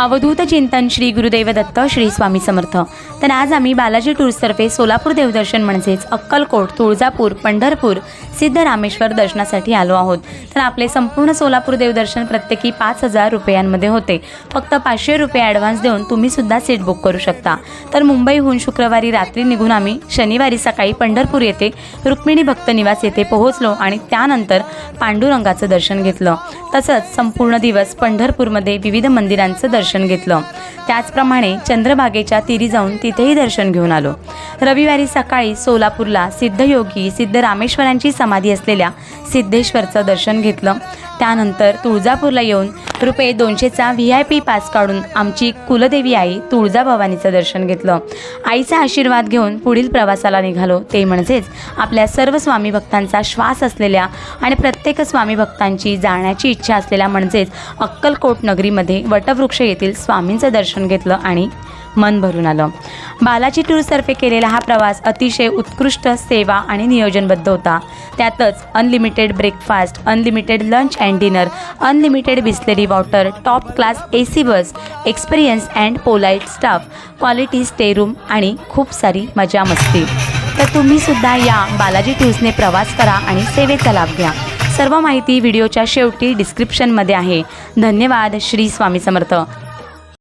अवधूत चिंतन श्री गुरुदेव दत्त श्री स्वामी समर्थ. तर आज आम्ही बालाजी टूर्सतर्फे सोलापूर देवदर्शन म्हणजेच अक्कलकोट तुळजापूर पंढरपूर सिद्ध रामेश्वर दर्शनासाठी आलो आहोत. तर आपले संपूर्ण सोलापूर देवदर्शन प्रत्येकी पाच हजार रुपयांमध्ये होते. फक्त पाचशे रुपये ॲडव्हान्स देऊन तुम्ही सुद्धा सीट बुक करू शकता. तर मुंबईहून शुक्रवारी रात्री निघून आम्ही शनिवारी सकाळी पंढरपूर येथे रुक्मिणी भक्त निवास येथे पोहोचलो आणि त्यानंतर पांडुरंगाचं दर्शन घेतलं. तसंच संपूर्ण दिवस पंढरपूरमध्ये विविध मंदिरांचं दर्शन घेतलं. त्याचप्रमाणे चंद्रभागेच्या तिरी जाऊन तिथेही दर्शन घेऊन आलो. रविवारी सकाळी सोलापूरला सिद्धयोगी सिद्ध रामेश्वरांची समाधी असलेल्या सिद्धेश्वरचं दर्शन घेतलं. त्यानंतर तुळजापूरला येऊन रुपये दोनशेचा व्ही आय पी पास काढून आमची कुलदेवी आई तुळजाभवानीचं दर्शन घेतलं. आईचा आशीर्वाद घेऊन पुढील प्रवासाला निघालो. ते म्हणजेच आपल्या सर्व स्वामी भक्तांचा श्वास असलेल्या आणि प्रत्येक स्वामी भक्तांची जाण्याची इच्छा असलेल्या म्हणजेच अक्कलकोट नगरीमध्ये वटवृक्ष येथील स्वामींचं दर्शन घेतलं आणि मन भरून आलं. बालाजी टूर्सतर्फे केलेला हा प्रवास अतिशय उत्कृष्ट सेवा आणि नियोजनबद्ध होता. त्यातच unlimited breakfast unlimited lunch and dinner unlimited Bisleri water top class A C bus experience and polite staff quality stay room आणि खूप सारी मजा मस्ती. तर तुम्ही सुद्धा या बालाजी टूर्सने प्रवास करा आणि सेवेचा लाभ घ्या. सर्व माहिती व्हिडिओच्या शेवटी डिस्क्रिप्शनमध्ये आहे. धन्यवाद श्री स्वामी समर्थ.